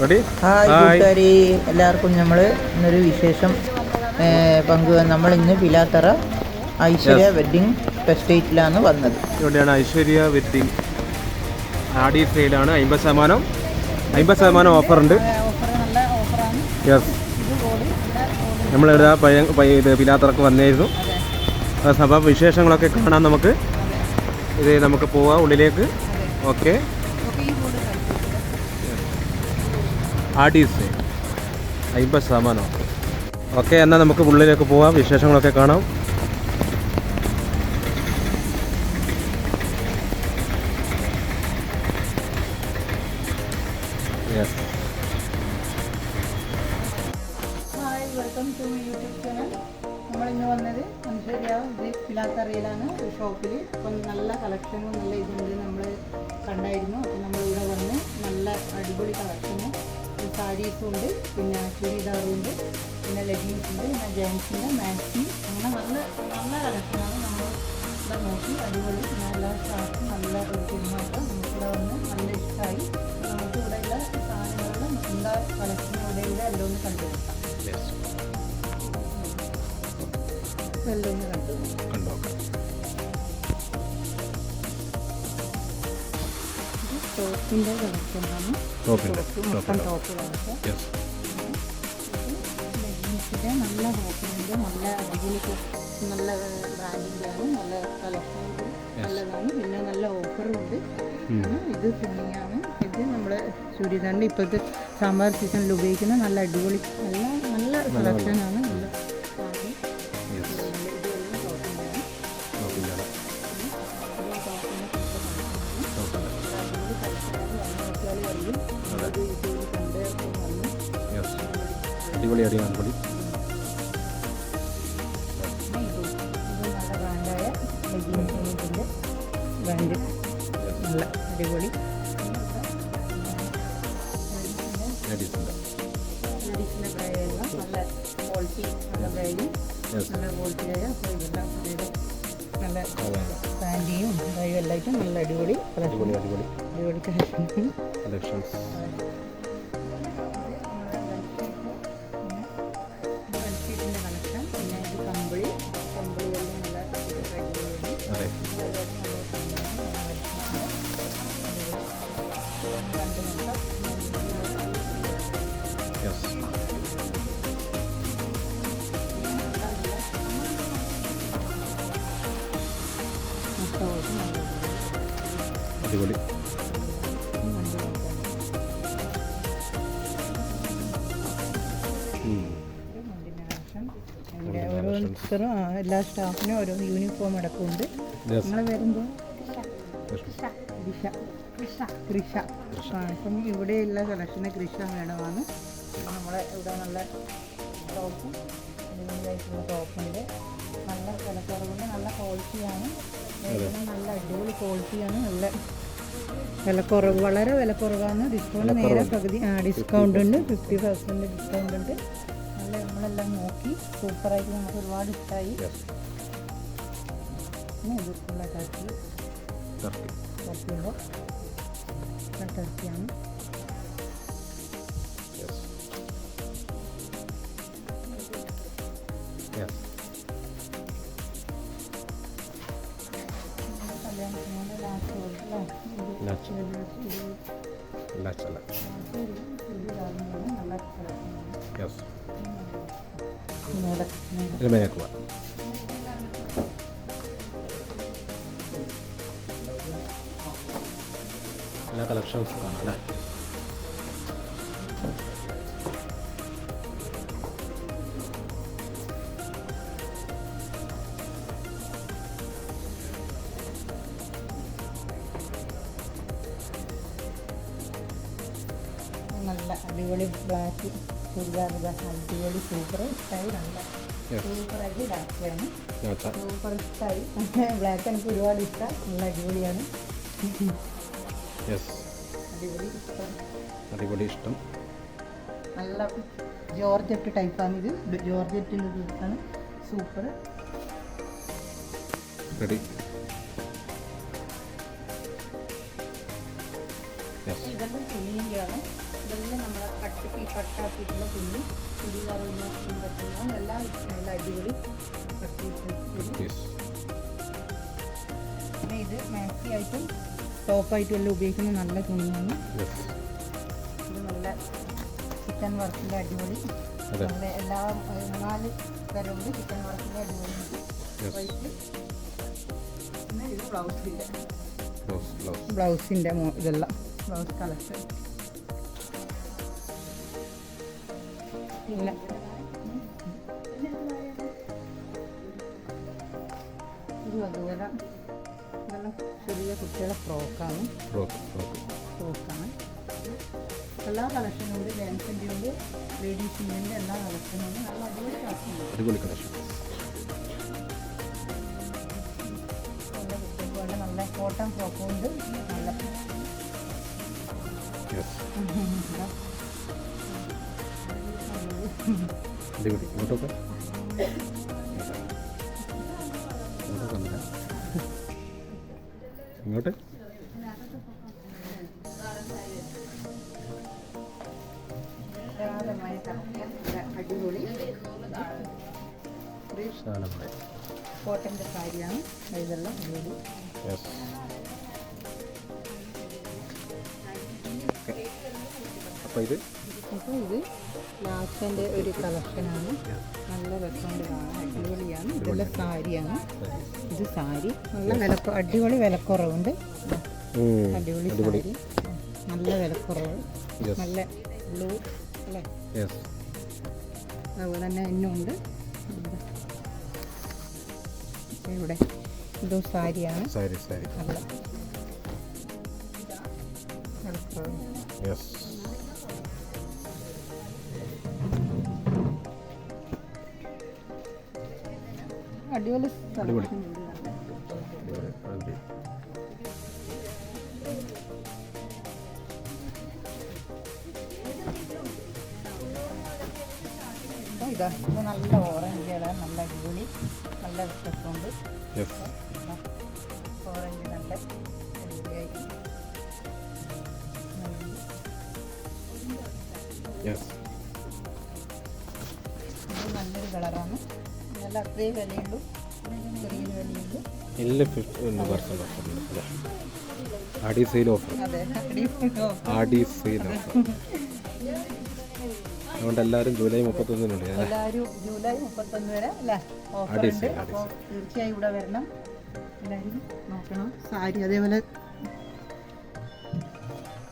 Ready? Hi കൂട്ടുകാരി. എല്ലാവർക്കും നമ്മൾ ഇന്നൊരു വിശേഷം പങ്കു നമ്മൾ ഇന്ന് പിലാത്തറ ഐശ്വര്യ വെഡിങ് എസ്റ്റേറ്റിലാണ് വന്നത്. ഇവിടെയാണ് ഐശ്വര്യ വെഡിങ്. ആടി സെയിലാണ്. അമ്പത് ശതമാനം അമ്പത് ശതമാനം ഓഫറുണ്ട്. യെസ് നമ്മളിവിടെ ഇത് പിലാത്തറക്ക് വന്നായിരുന്നു. അപ്പം വിശേഷങ്ങളൊക്കെ കാണാൻ നമുക്ക്. ഇത് നമുക്ക് പോവാം ഉള്ളിലേക്ക്. ഓക്കെ. ആഡി സെയിൽ അമ്പത് ശതമാനം. ഓക്കെ എന്നാൽ നമുക്ക് ഉള്ളിലേക്ക് പോവാം. വിശേഷങ്ങളൊക്കെ കാണാം. Yes hi welcome to YouTube channel ഷോപ്പിൽ അപ്പം നല്ല കളക്ഷനും നല്ല ഇതുണ്ട് നമ്മൾ കണ്ടായിരുന്നു. അപ്പം നമ്മളിവിടെ വന്ന് നല്ല അടിപൊളി കളക്ഷനും സാരീസും ഉണ്ട് പിന്നെ ചുരിദാറും ഉണ്ട് പിന്നെ ലെഗിൻസ് ഉണ്ട് പിന്നെ ജെൻസിന്റെ മാക്സി അങ്ങനെ നല്ല നല്ല കളക്ഷനാണ് നമ്മൾ ഇവിടെ നോക്കി അടിപൊളി നല്ല സ്റ്റാഫ് നല്ല പെരുമാറ്റം നമുക്കിവിടെ വന്ന് നല്ല ഇഷ്ടമായി നമുക്ക് ഇവിടെയുള്ള സാധനങ്ങളും എന്താ കളക്ഷൻ ഇവിടെ ഇവിടെ എല്ലാം ഒന്ന് കണ്ടുപിടിക്കാം എല്ലാം ഒന്ന് കണ്ടു കണ്ടോക്കാം ടോപ്പിന്റെ ടോപ്പ് മൊത്തം ടോപ്പ് ലെഗിൻസിന്റെ നല്ല ടോപ്പിന്റെ നല്ല അടിപൊളി നല്ല ബ്രാൻഡിന്റെയാണ്. നല്ല കളക്ഷൻ നല്ലതാണ്. പിന്നെ നല്ല ഓഫറും ഉണ്ട് പിന്നെ ഇത് തുണിയാണ് ഇത് നമ്മുടെ ചുരിദാറിന്റെ ഇപ്പോഴത്തെ സാമ്പാർ സീസണിൽ ഉപയോഗിക്കുന്ന നല്ല അടിപൊളി നല്ല നല്ല. കളക്ഷനാണ്. അടിപൊളി അടി നല്ല അടിപൊളി. ലേഡീസിന്റെ നല്ല ക്വാളിറ്റി നല്ല ബ്രൈഡും നല്ല ക്വാളിറ്റിയായ അപ്പോൾ ഇതെല്ലാം നല്ല പാന്റിയും ഡ്രൈവ് എല്ലായിട്ടും നല്ല അടിപൊളി. അടിപൊളി അടിപൊളി അടിപൊളി കളക്ഷൻസ് യെസ് അടിപൊളി. ഉം. ഇവിടെ ഓരോരുത്തരും എല്ലാ സ്റ്റാഫിനും ഓരോ യൂണിഫോം അടക്കമുണ്ട്. നിങ്ങൾ വരുമ്പോൾ ദിശ കൃഷ ആ ഇപ്പം ഇവിടെയുള്ള കളക്ഷന് കൃഷ മേഡമാണ് നമ്മളെ ഇവിടെ നല്ല ടോപ്പും ടോപ്പുണ്ട് നല്ല വിലക്കുറവുണ്ട് നല്ല ക്വാളിറ്റിയാണ് നല്ല അടിപൊളി ക്വാളിറ്റിയാണ് നല്ല വിലക്കുറവ് വളരെ വിലക്കുറവാണ്. ഡിസ്കൗണ്ട് നേരെ പകുതി ആ ഡിസ്കൗണ്ട് ഉണ്ട്. ഫിഫ്റ്റി പെർസെന്റ് ഡിസ്കൗണ്ട് ഉണ്ട്. നല്ല നമ്മളെല്ലാം നോക്കി. സൂപ്പറായിട്ട് നമുക്ക് ഒരുപാട് ഇഷ്ടമായി. പിന്നെ ഇതുള്ള ടർക്കി ടർക്കി ടർക്കിയുണ്ട് ടർക്കിയാണ് യെസ് യെസ് കല്യാണത്തിനുള്ള ലാസ്റ്റ് അല്ലേ ലാസ്റ്റ് കളക്ഷൻസും കാണാം അല്ലേ? നല്ല അടിപൊളി ബ്ലാക്ക് ചുരിദാർ അടിപൊളി സൂപ്പർ. സൂപ്പറായിട്ട് ഇതാക്കുകയാണ് ഞാൻ വെച്ചാൽ സൂപ്പർ ഇഷ്ടമായി ബ്ലാക്ക് എനിക്ക് ഒരുപാട് ഇഷ്ടം. നല്ല അടിപൊളിയാണ്. യെസ് അടിപൊളി ഇഷ്ടം. നല്ല ജോർജറ്റ് ടൈപ്പാണ് ഇത്. ജോർജറ്റിന്റെ സൂപ്പർ റെഡി ഇതെല്ലാം നമ്മളെ ഈ കട്ടാക്കിയിട്ടുള്ള തുണി. പറ്റുന്ന എല്ലാം നല്ല അടിപൊളി ഇത് മാക്സി ആയിട്ടും ടോപ്പായിട്ടും എല്ലാം ഉപയോഗിക്കുന്ന നല്ല തുണിയാണ്. ചിക്കൻ വർക്കിന്റെ അടിപൊളി. നമ്മുടെ എല്ലാ നാല് തരമുണ്ട് ചിക്കൻ വർക്കിന്റെ അടിപൊളി. പിന്നെ ഇത് ബ്ലൗസിന്റെ. ബ്ലൗസ് ബ്ലൗസ് ബ്ലൗസിന്റെ ഇതെല്ലാം. Blouse collection. പിന്നെ. അതുപോലെ ഇതെല്ലാം ചെറിയ കുട്ടികളെ ഫ്രോക്കാണ്. Frock frock ഫ്രോക്കാണ്. എല്ലാ കളക്ഷനും ഉണ്ട്. ജെൻസിന്റെ ഉണ്ട് ലേഡീസിന്റെ എല്ലാ കളക്ഷനും ഉണ്ട്. നല്ല അടിപൊളി കളക്ഷൻ അടിപൊളി കളക്ഷൻ നല്ല നല്ല കോട്ടൺ ഫ്രോക്കും ഉണ്ട്. നല്ല അടിപൊളി. ഇങ്ങോട്ടൊക്കെ. ഇങ്ങോട്ട്. കോട്ടന്റെ സാരിയാണ്. ഇതെല്ലാം അടിപൊളി അപ്പോൾ ഇത്? അപ്പോൾ ഇത് ലാസ്റ്റിന്റെ ഒരു കളക്ഷനാണ്. നല്ല രസമുണ്ട് കാണാൻ. അടിപൊളിയാണ്. ഇതുള്ള സാരിയാണ്. ഇത് സാരി. നല്ല വില അടിപൊളി വിലക്കുറവുണ്ട്. അടിപൊളി സാരി. നല്ല വിലക്കുറവ്. നല്ല ബ്ലൂ അല്ലേ? അതുപോലെ തന്നെ ഇന്നുണ്ട്. ഇവിടെ. ഇതും സാരിയാണ്. സാരി സാരി. യെസ് അടിപൊളി ഇതാ ഇത് നല്ല നല്ലൊരു കളറാണ്. നല്ല അത്രയും വിലയുള്ളൂ ചെറിയൊരു വിലയുള്ളൂ എല്ലാ fifty percent offer sale offer sale അതുകൊണ്ട് എല്ലാവരും ജൂലൈ മുപ്പത്തൊന്നിനുണ്ട് എല്ലാവരും ജൂലൈ മുപ്പത്തൊന്ന് വരെ അല്ലേ? ഓഫർ അടി ഉണ്ട്. സെയിൽ, അപ്പോൾ തീർച്ചയായും ഇവിടെ വരണം. എല്ലാവരും നോക്കണം. സാരി അതേപോലെ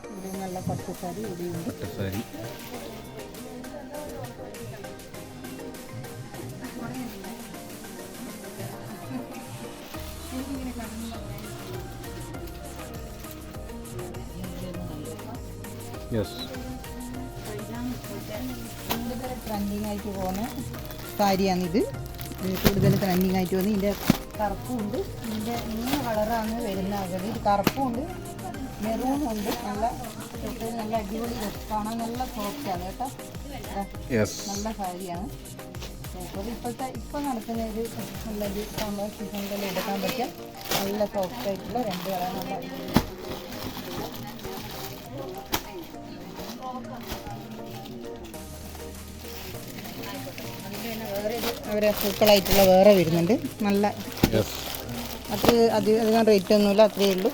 ഇവിടെ നല്ല പട്ടുസാരി ഇവിടെയുണ്ട് പട്ട് യെസ് കൂടുതൽ ട്രെൻഡിങ് ആയിട്ട് പോകുന്ന സാരിയാണിത്. ഇത് കൂടുതൽ ട്രെൻഡിങ് ആയിട്ട് പോകുന്നത് ഇതിന്റെ കറുപ്പുണ്ട്. ഇതിന്റെ മൂന്ന് കളറാണ് വരുന്ന അകൽ ഇത് കറുപ്പുണ്ട് മെറൂണും ഉണ്ട്. നല്ല നല്ല അടിപൊളി. കാണാൻ നല്ല സോഫ്റ്റാണ് കേട്ടോ. നല്ല സാരിയാണ്. അപ്പോൾ ഇപ്പോഴത്തെ ഇപ്പം നടക്കുന്ന ഒരു നല്ലൊരു സമ്മർ സീസണിൽ എടുക്കാൻ പറ്റിയ നല്ല സോഫ്റ്റ് ആയിട്ടുള്ള രണ്ട് കളറാണ് വേറെ അവരെ പൂക്കളായിട്ടുള്ള വേറെ വരുന്നുണ്ട്. നല്ല അത് അധികം അധികം റേറ്റ് ഒന്നുമില്ല അത്രയേ ഉള്ളൂ.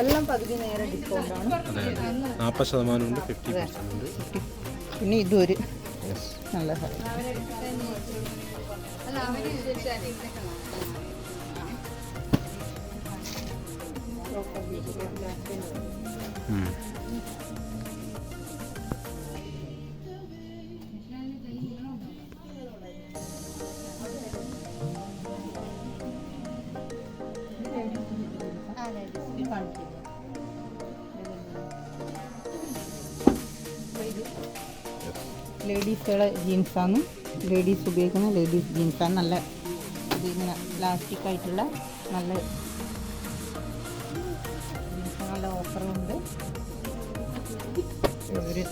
എല്ലാം പകുതി നേരെ ഡിസ്കൗണ്ടാണ് അതെ നാൽപ്പത് ശതമാനം ഉണ്ട് ഫിഫ്റ്റി പെർസെന്റ് ഉണ്ട്. പിന്നെ ഇതും ഒരു യെസ് നല്ല സാരി ലേഡീസുകളെ ജീൻസാണ് ലേഡീസ് ഉപയോഗിക്കുന്ന ലേഡീസ് ജീൻസാണ് നല്ല ഇതിങ്ങനെ പ്ലാസ്റ്റിക് ആയിട്ടുള്ള നല്ല ഓഫറുണ്ട്. ഒരു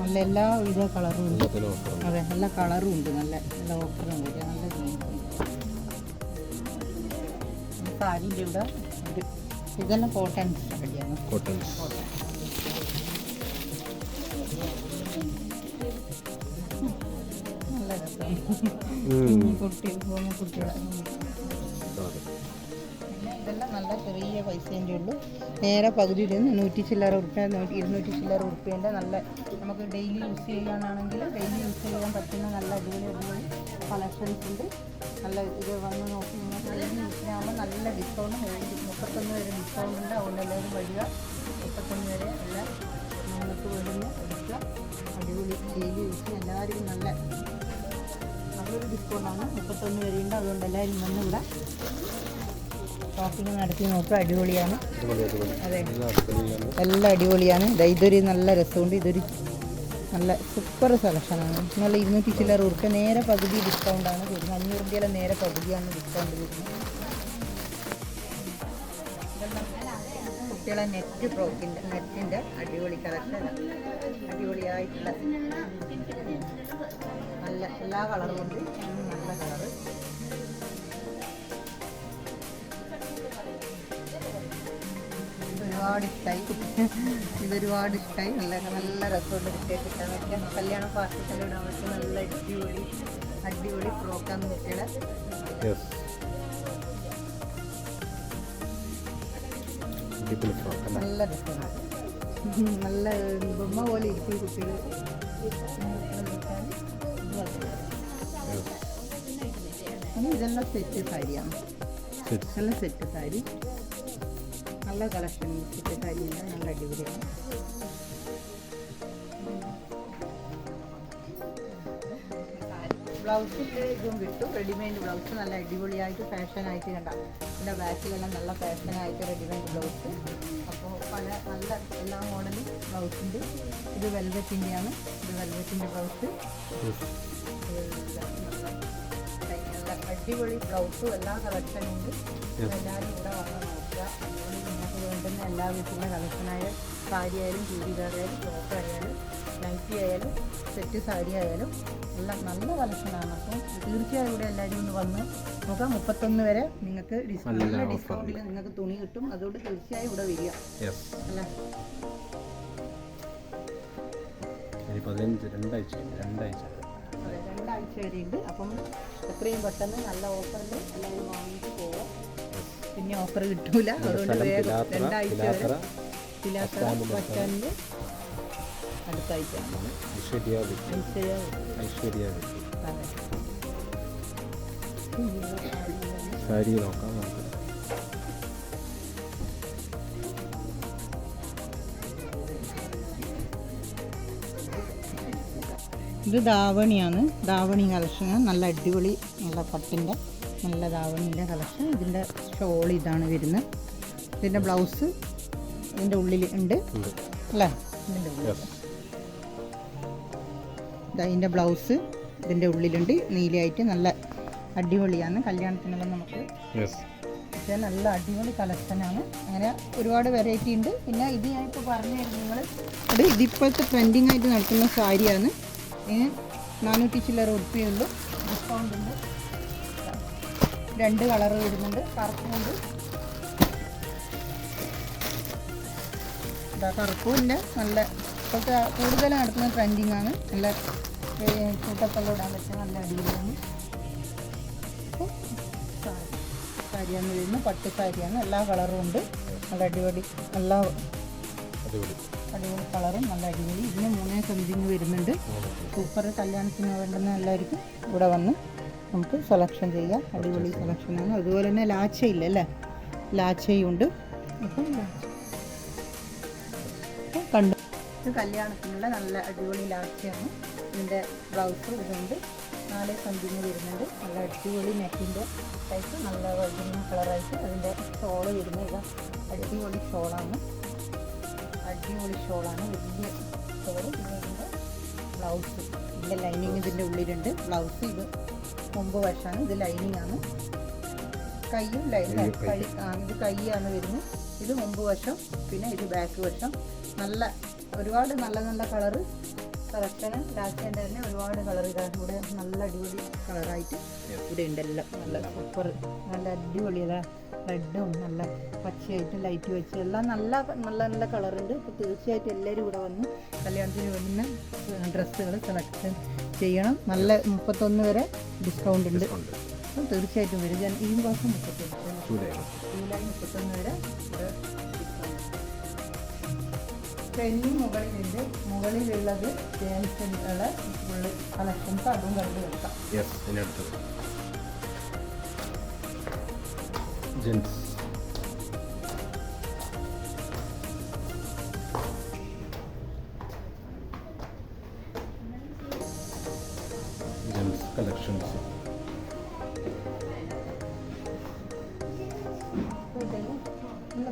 നല്ല എല്ലാ വിധ കളറും ഉണ്ട്. അതെ നല്ല കളറും ഉണ്ട് നല്ല നല്ല ഓഫറും ഉണ്ട്. നല്ല സാരിന്റെ ഇവിടെ ഇതെല്ലാം കോട്ടൺ സാരിയാണ് കോട്ടൺ നല്ല രസം. കുട്ടികൾ. പിന്നെ ഇതെല്ലാം നല്ല ചെറിയ പൈസേന്റെ ഉള്ളൂ. നേരെ പകുതി ഇരുന്ന് നൂറ്റി ചില്ലറ ഉറുപ്പ്യ നൂറ്റി ഇരുന്നൂറ്റി ചില്ലറ ഉറുപ്പ്യേന്റെ നല്ല നമുക്ക് ഡെയിലി യൂസ് ചെയ്യാനാണെങ്കിൽ ഡെയിലി യൂസ് ചെയ്യാൻ പറ്റുന്ന നല്ല അടിപൊളി അടിപൊളി കളക്ഷൻസ് ഉണ്ട്. നല്ല ഇത് വന്ന് നോക്കി നിങ്ങൾക്ക് ഡെയിലി യൂസ് ചെയ്യാകുമ്പോൾ നല്ല ഡിസ്കൗണ്ട് മുപ്പത്തൊന്ന് വരെ ഡിസ്കൗണ്ട് ഉണ്ട്. അതുകൊണ്ട് എല്ലാവരും വരിക. മുപ്പത്തൊന്ന് വരെ എല്ലാം നിങ്ങൾക്ക് വേണ്ടുന്ന എടുക്കുക. അടിപൊളി ഡെയിലി യൂസ് ചെയ്യാൻ എല്ലാവരും നല്ല നല്ലൊരു ഡിസ്കൗണ്ടാണ് മുപ്പത്തൊന്ന് വരെയുണ്ട് അതുകൊണ്ട് എല്ലാവരും വന്ന് ഇവിടെ ഷോപ്പിംഗ് നടത്തി നോക്കുക. അടിപൊളിയാണ്. അടിപൊളി, അടിപൊളി. അതെ. എല്ലാം അടിപൊളിയാണ്. ഇതൊരു നല്ല രസമുണ്ട്. ഇതൊരു നല്ല സൂപ്പർ സെലക്ഷനാണ് നല്ല ഇരുന്നൂറ്റി ചില്ലറ ഉറുക്ക നേരെ പകുതി ഡിസ്കൗണ്ടാണ് വരുന്നത് അഞ്ഞൂറ് രൂപയിലെ നേരെ പകുതിയാണ് ഡിസ്കൗണ്ട് വരുന്നത് കുട്ടികളെ നെറ്റ് ഫ്രോക്കിന്റെ നെറ്റിന്റെ അടിപൊളി കളക്ഷൻ അടിപൊളിയായിട്ടുള്ള നല്ല എല്ലാ കളറും ഉണ്ട്. നല്ല കളറ് ഒരുപാട് ഇഷ്ടമായി ഇതൊരുപാട് ഇഷ്ടമായി നല്ല നല്ല രസമുണ്ട് കുട്ടികൾക്ക് ഇട്ടാൻ പറ്റിയ കല്യാണ പാർട്ടി ഇടാൻ പറ്റിയ നല്ല അടിപൊളി അടിപൊളി പ്രോഗ്രാം കുട്ടികളെ? നല്ല രസമാണ്. നല്ല ബൊമ്മ പോലെ ഇരിക്കും കുട്ടികൾ. ഇനി ഇതെല്ലാം സെറ്റ് സാരിയാണ്. നല്ല സെറ്റ് സാരി. നല്ല കളക്ഷൻ സാരിയാണ് നല്ല അടിപൊളിയാണ് ബ്ലൗസിന്റെ ഇതും കിട്ടും റെഡിമെയ്ഡ് ബ്ലൗസ് നല്ല അടിപൊളിയായിട്ട് ഫാഷനായിട്ട് കണ്ട. പിന്നെ ബാക്കിലെല്ലാം നല്ല ഫാഷനായിട്ട് റെഡിമെയ്ഡ് ബ്ലൗസ്. അപ്പോൾ പല നല്ല എല്ലാ മോഡലും ബ്ലൗസ് ഉണ്ട്. ഇത് വെൽവെറ്റിന്റെയാണ് ഇത് വെൽവെറ്റിന്റെ ബ്ലൗസ്. അടിപൊളി ബ്ലൗസും എല്ലാ കളക്ഷനും ഉണ്ട്. എല്ലാവരും ഇവിടെ വന്ന് നോക്കുക നിങ്ങൾക്ക് വേണ്ടുന്ന എല്ലാ വീട്ടിലെ കളക്ഷനായ സാരി ആയാലും ചൂരിദാറായാലും ഫ്രോക്ക് ആയാലും നൈറ്റി ആയാലും സെറ്റ് സാരി ആയാലും എല്ലാം നല്ല കളക്ഷനാണ്. അപ്പം തീർച്ചയായും ഇവിടെ എല്ലാവരും ഒന്ന് വന്ന് നോക്കാം മുപ്പത്തൊന്ന് വരെ നിങ്ങൾക്ക് ഡിസ്- നല്ല നല്ല offer. ഡിസ്കൗണ്ടിൽ നിങ്ങൾക്ക് തുണി കിട്ടും. അതുകൊണ്ട് തീർച്ചയായും ഇവിടെ വരിക. അല്ല? പതിനഞ്ച് രണ്ടാഴ്ച രണ്ടാഴ്ച. രണ്ടാഴ്ച വരെയുണ്ട്. അപ്പം എത്രയും പെട്ടെന്ന് നല്ല ഓഫറിൽ എല്ലാവരും വാങ്ങിയിട്ട് പോവാം പിന്നെ ഓഫർ കിട്ടൂല. അതുകൊണ്ട് വേഗം രണ്ടാഴ്ച വരെ പിലാത്തറ ബസ് ഐശ്വര്യ ഐശ്വര്യ സാരി നോക്കാം നമുക്ക്. ഇത് ദാവണിയാണ് ദാവണി കളക്ഷൻ നല്ല അടിപൊളി നല്ല പട്ടിന്റെ നല്ല ദാവണിന്റെ കളക്ഷൻ. ഇതിന്റെ ഷോൾ ഇതാണ് വരുന്നത്. ഇതിന്റെ ബ്ലൗസ് ഇതിന്റെ ഉള്ളിൽ ഉണ്ട്. അല്ലേ? ഇതിന്റെ ഉള്ളിൽ ഇതിന്റെ ബ്ലൗസ് ഇതിന്റെ ഉള്ളിലുണ്ട്. നീലയായിട്ട് നല്ല അടിപൊളിയാണ്. കല്യാണത്തിനെല്ലാം നമുക്ക് പക്ഷേ നല്ല അടിപൊളി കളക്ഷനാണ് അങ്ങനെ ഒരുപാട് വെറൈറ്റി ഉണ്ട്. പിന്നെ ഇത് ഞാൻ ഇപ്പോൾ പറഞ്ഞു തരും നിങ്ങൾ അത് ഇതിപ്പോഴത്തെ ട്രെൻഡിങ് ആയിട്ട് നടക്കുന്ന സാരിയാണ്. ഇതിന് നാനൂറ്റി ചില്ലറ ഉറുപ്പിയുള്ളൂ ഡിസ്കൗണ്ട് ഉണ്ട്. രണ്ട് കളർ വരുന്നുണ്ട്. കറുപ്പുമുണ്ട് ഇതാ കറുപ്പുമില്ല നല്ല ഇപ്പോഴത്തെ കൂടുതലും നടക്കുന്ന ട്രെൻഡിങ് ആണ്. നല്ല കൂട്ടപ്പെല്ലാം ഇടാൻ പറ്റിയ നല്ല അടിപൊളിയാണ്. സാരിയാന്ന് സാരിയാണ് വരുന്നത്. പട്ട് സാരിയാണ്. എല്ലാ കളറും ഉണ്ട്. നല്ല അടിപൊളി എല്ലാ അടിപൊളി. അടിപൊളി കളറും നല്ല അടിപൊളി. ഇതിന് മൂന്നേ സംതിങ് വരുന്നുണ്ട്. സൂപ്പർ കല്യാണത്തിന് വേണ്ടുന്ന എല്ലാവർക്കും ഇവിടെ വന്ന് നമുക്ക് സെലക്ഷൻ ചെയ്യാം. അടിപൊളി സെലക്ഷനാണ് അതുപോലെ തന്നെ ലാച്ചയില്ല അല്ലേ? ലാച്ചയും ഉണ്ട്. അപ്പം കണ്ടു. ഇത് കല്യാണത്തിനുള്ള നല്ല അടിപൊളി ലാച്ചയാണ്. ഇതിന്റെ ബ്ലൗസ് ഇതുണ്ട്. നാല് സംതിങ് വരുന്നുണ്ട്. നല്ല അടിപൊളി നെക്കിന്റെ ടൈപ്പ് നല്ല വൈകുന്ന കളറായിട്ട് അതിന്റെ ഷോൾ വരുന്നത് ഇതാ. അടിപൊളി ഷോളാണ് അടിപൊളി ഷോളാണ് വലിയ ഷോൾ പിന്നെ ഇതിന്റെ ബ്ലൗസ് ഇതിന്റെ ലൈനിങ് ഇതിന്റെ ഉള്ളിലുണ്ട്. ബ്ലൗസ് ഇത്. മുമ്പ് വശമാണ് ഇത് ലൈനിങ് ആണ് കൈയും ലൈനിങ് കൈ ആ ഇത് കൈയാണ് വരുന്നത്. ഇത് മുമ്പ് വശം പിന്നെ ഇത് ബാക്ക് വശം. നല്ല ഒരുപാട് നല്ല നല്ല കളറ്. കളക്ഷന് ലാസ്റ്റ് തന്നെ ഒരുപാട് കളർ ഇവിടെ നല്ല അടിപൊളി കളറായിട്ട് ഇവിടെ ഉണ്ടെല്ലാം. നല്ല സൂപ്പർ നല്ല അടിപൊളി അതാ റെഡും നല്ല പച്ചയായിട്ടും ലൈറ്റ് വെച്ച് എല്ലാം നല്ല നല്ല നല്ല കളറുണ്ട്. അപ്പോൾ തീർച്ചയായിട്ടും എല്ലാവരും ഇവിടെ വന്ന് കല്യാണത്തിന് വേണ്ടുന്ന ഡ്രസ്സുകൾ സെലക്ഷൻ ചെയ്യണം. നല്ല മുപ്പത്തൊന്ന് വരെ ഡിസ്കൗണ്ട് ഉണ്ട്. തീർച്ചയായിട്ടും വരും. ഞാൻ ഈ മാസം മുപ്പത്തൊന്ന് ചൂടാണ് ജൂലൈ മുപ്പത്തൊന്ന് വരെ പെണ്ണി മുകളിലുണ്ട് മുകളിലുള്ളത് ജെൻസിനുള്ള ഫുള്ള് കളക്ഷൻസ് അതും കണ്ടു വെക്കാം. ജെൻസ്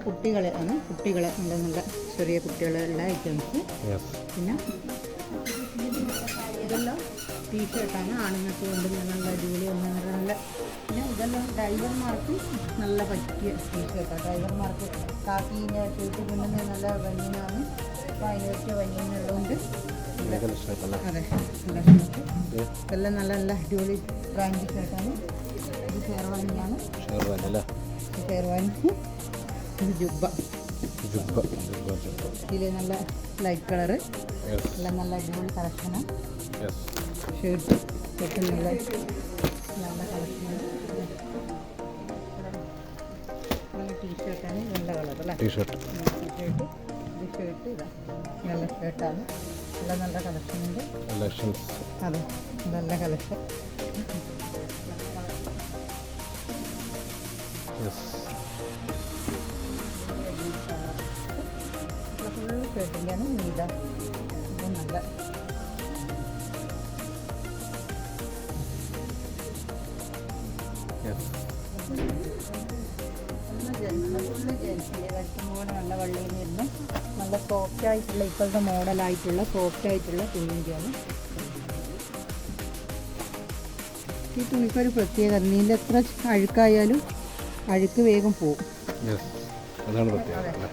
കുട്ടികളെ ആണ് കുട്ടികളെ നല്ല നല്ല ചെറിയ കുട്ടികളുള്ള ഐറ്റംസ് പിന്നെ ഇതെല്ലാം ടീഷർട്ടാണ് ആണുങ്ങൾക്ക് കൊണ്ട് നല്ല അടിപൊളി ഒന്നും നല്ല പിന്നെ ഇതെല്ലാം ഡ്രൈവർമാർക്ക് നല്ല പറ്റിയ ടീഷർട്ടാണ് ഡ്രൈവർമാർക്ക് കാക്കീനെ ഷർട്ട് കൊണ്ടുവന്ന് നല്ല ബനിയനാണ് അപ്പോൾ അതിന് പറ്റിയ ബനിയനുള്ളതുകൊണ്ട് കളക്ഷൻ അതെ നല്ല ഇതെല്ലാം നല്ല നല്ല അടിപൊളി ബ്രാൻഡ് ഷർട്ടാണ് ഇത് ഷെർവാനിയാണ്. ഷെർവാനി അല്ലേ? ഷെർവാനി. ജുബ്ബ ജുബ്ബ ഇതിൽ നല്ല ലൈറ്റ് കളറ് നല്ല എല്ലാം നല്ല അടിപൊളി കളക്ഷനാണ് ഷർട്ട് ഷർട്ട് നല്ല നല്ല കളക്ഷനാണ് ടീഷർട്ടാണ് നല്ല കളർ അല്ലേ? ടീഷർട്ട് ടീഷർട്ട് ഇത് ഷർട്ട് ഇതാ. നല്ല ഷർട്ടാണ് നല്ല നല്ല കളക്ഷൻ ഉണ്ട്. കളക്ഷൻസ് അതെ നല്ല കളക്ഷൻ ഷർട്ടിന്റെയാണ് നീത നല്ല നല്ല വള്ളിയിൽ നിന്ന് നല്ല സോഫ്റ്റ് ആയിട്ടുള്ള ഇപ്പോഴത്തെ മോഡലായിട്ടുള്ള സോഫ്റ്റ് ആയിട്ടുള്ള തുണിയാണ് ഈ തുണിക്കൊരു പ്രത്യേകത നീല എത്ര അഴുക്കായാലും അഴുക്ക് വേഗം പോകും അതാണ് പ്രത്യേകത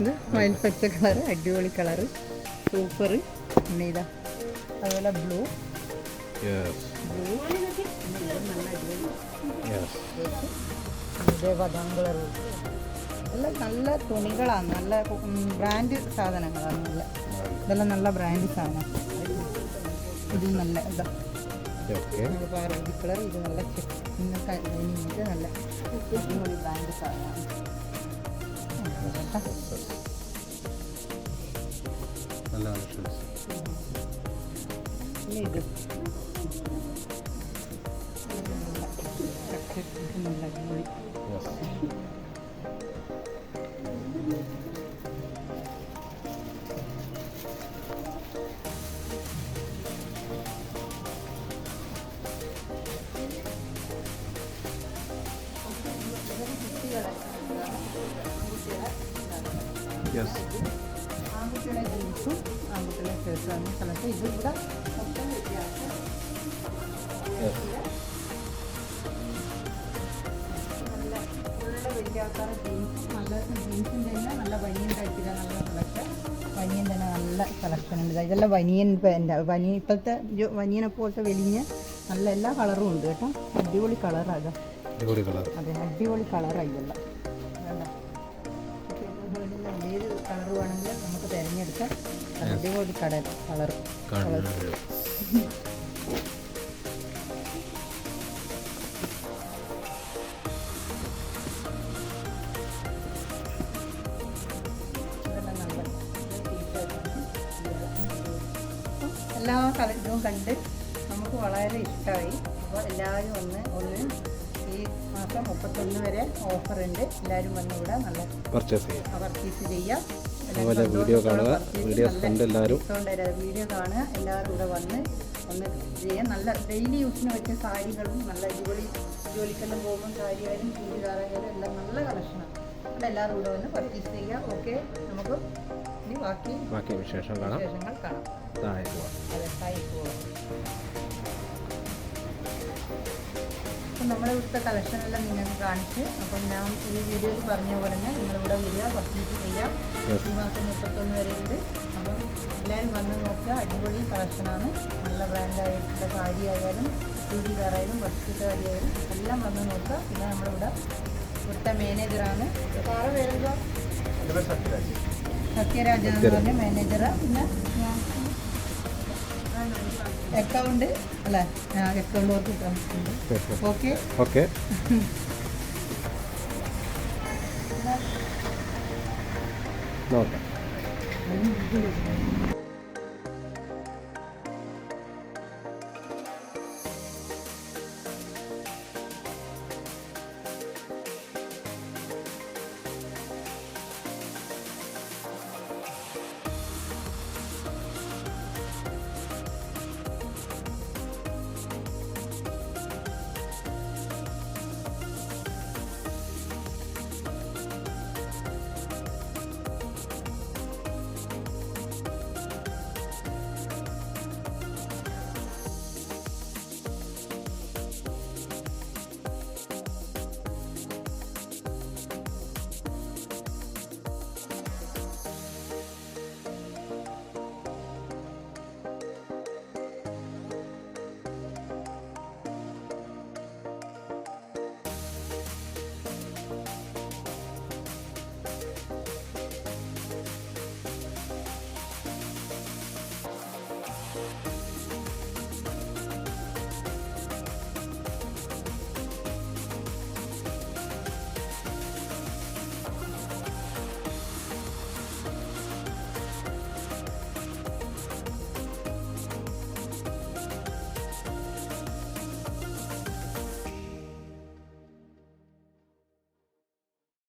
ഇത് മയിൽപ്പച്ച കളറ് അടിപൊളി കളറ് സൂപ്പർ പിന്നെ ഇതാ അതുപോലെ ബ്ലൂ ബ്ലൂ ഇതേ ബദാം കളർ നല്ല നല്ല തുണികളാണ് നല്ല ബ്രാൻഡ് സാധനങ്ങളാണ് നല്ല ഇതെല്ലാം നല്ല ബ്രാൻഡ് സാധനം ഇത് നല്ല ഇതാ പാർവതി കളർ ഇത് നല്ല ഇന്നത്തെ ഇത് നല്ല അടിപൊളി ബ്രാൻഡ് സാധനമാണ് നല്ല കളക്ഷൻസ് ഇത് നല്ല അടിപൊളി. ഇത് മൊത്തം വ്യത്യാസം നല്ല ഫുള്ള് വലിയ ആൾക്കാരെ ജീൻസ് നല്ല ജീൻസിന്റെ തന്നെ നല്ല ബനിയൻ നല്ല ബനിയൻ തന്നെ നല്ല ഉണ്ട് ഇതെല്ലാം. ബനിയൻ എന്റെ ബനിയൻ ഇപ്പോഴത്തെ ബനിയനെ പോലത്തെ വലിയ നല്ല എല്ലാ കളറും ഉണ്ട് കേട്ടോ അടിപൊളി കളറാണ് അടിപൊളി കളർ അതെ അടിപൊളി കളറാണ് ഇതെല്ലാം ഏത് കളർ വേണമെങ്കിലും നമുക്ക് തിരഞ്ഞെടുക്കാം. അടിപൊളി കടൽ കളർ എല്ലാ കളറും കണ്ട് നമുക്ക് വളരെ ഇഷ്ടമായി. അപ്പോൾ എല്ലാവരും ഒന്ന് ഒന്ന് ഈ മാസം മുപ്പത്തൊന്ന് വരെ ഓഫറുണ്ട്. എല്ലാവരും വന്ന് ഇവിടെ നല്ല പർച്ചേസ് ചെയ്യാം. പർച്ചേസ് ചെയ്യാം. അതുപോലെ വീഡിയോ കാണുക. വീഡിയോ കണ്ട് എല്ലാവരും വീഡിയോ കാണുക. എല്ലാവരും കൂടെ വന്ന് ഒന്ന് ചെയ്യാം. നല്ല ഡെയിലി യൂസിന് പറ്റിയ സാരികളും നല്ല അടിപൊളി ജോലിക്കെല്ലാം പോകുമ്പോൾ സാരിയായാലും ചൂരിദാറായാലും എല്ലാം നല്ല കളക്ഷനാണ് അവിടെ എല്ലാവരും കൂടെ വന്ന് പർച്ചേസ് ചെയ്യുക. ഓക്കെ നമുക്ക് ഇനി ബാക്കി ബാക്കി വിശേഷം കാണാം. വിശേഷങ്ങൾ കാണാം. താഴെ പോവാം. അതെ താഴേക്ക് പോവാം. നമ്മുടെ ഇവിടുത്തെ കളക്ഷൻ എല്ലാം നിങ്ങൾക്ക് കാണിച്ച് അപ്പം ഞാൻ ഈ വീഡിയോയിൽ പറഞ്ഞ പോലെ തന്നെ നിങ്ങളിവിടെ വരിക പർച്ചേസ് ചെയ്യാം. ഈ മാസം മുപ്പത്തൊന്ന് വരെ ഉണ്ട്. അപ്പം എല്ലാവരും വന്ന് നോക്കുക. അടിപൊളി കളക്ഷനാണ് നല്ല ബ്രാൻഡായിട്ടുള്ള സാരി ആയാലും ബഡ്ജറ്റ് സാരി ആയാലും എല്ലാം വന്ന് നോക്കുക. പിന്നെ നമ്മളിവിടെ ഇവിടുത്തെ മാനേജറാണ് സാറ് പേരെന്താ സത്യരാജ എന്ന് പറഞ്ഞ മാനേജറാണ് പിന്നെ ഞാൻ അക്കൗണ്ട് അല്ലേ? അക്കൗണ്ട് വർക്ക് തന്നിട്ടുണ്ട് ഓക്കെ ഓക്കെ നോക്കാം